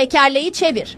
Tekerleği çevir.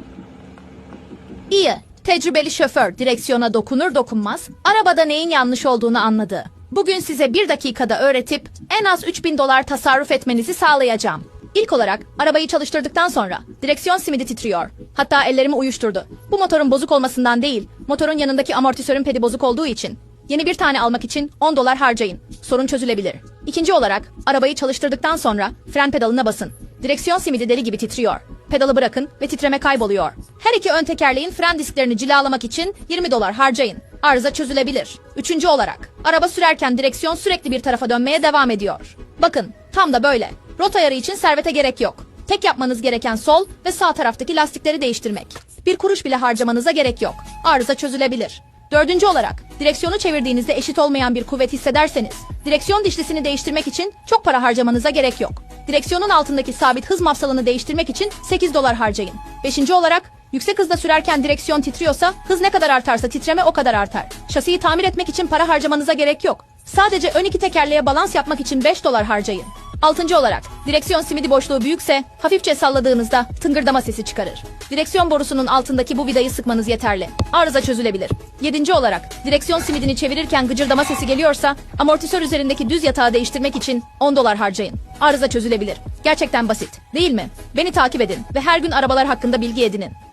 İyi. Tecrübeli şoför direksiyona dokunur dokunmaz arabada neyin yanlış olduğunu anladı. Bugün size bir dakikada öğretip en az 3000 dolar tasarruf etmenizi sağlayacağım. İlk olarak arabayı çalıştırdıktan sonra direksiyon simidi titriyor. Hatta ellerimi uyuşturdu. Bu motorun bozuk olmasından değil, motorun yanındaki amortisörün pedi bozuk olduğu için. Yeni bir tane almak için 10 dolar harcayın. Sorun çözülebilir. İkinci olarak arabayı çalıştırdıktan sonra fren pedalına basın. Direksiyon simidi deli gibi titriyor. Pedalı bırakın ve titreme kayboluyor. Her iki ön tekerleğin fren disklerini cilalamak için 20 dolar harcayın. Arıza çözülebilir. Üçüncü olarak araba sürerken direksiyon sürekli bir tarafa dönmeye devam ediyor. Bakın tam da böyle. Rot ayarı için servete gerek yok. Tek yapmanız gereken sol ve sağ taraftaki lastikleri değiştirmek. Bir kuruş bile harcamanıza gerek yok. Arıza çözülebilir. Dördüncü olarak direksiyonu çevirdiğinizde eşit olmayan bir kuvvet hissederseniz direksiyon dişlisini değiştirmek için çok para harcamanıza gerek yok. Direksiyonun altındaki sabit hız mafsalını değiştirmek için 8 dolar harcayın. Beşinci olarak yüksek hızda sürerken direksiyon titriyorsa hız ne kadar artarsa titreme o kadar artar. Şasiyi tamir etmek için para harcamanıza gerek yok. Sadece ön iki tekerleğe balans yapmak için 5 dolar harcayın. Altıncı olarak direksiyon simidi boşluğu büyükse hafifçe salladığınızda tıngırdama sesi çıkarır. Direksiyon borusunun altındaki bu vidayı sıkmanız yeterli. Arıza çözülebilir. Yedinci olarak direksiyon simidini çevirirken gıcırdama sesi geliyorsa amortisör üzerindeki düz yatağı değiştirmek için 10 dolar harcayın. Arıza çözülebilir. Gerçekten basit değil mi? Beni takip edin ve her gün arabalar hakkında bilgi edinin.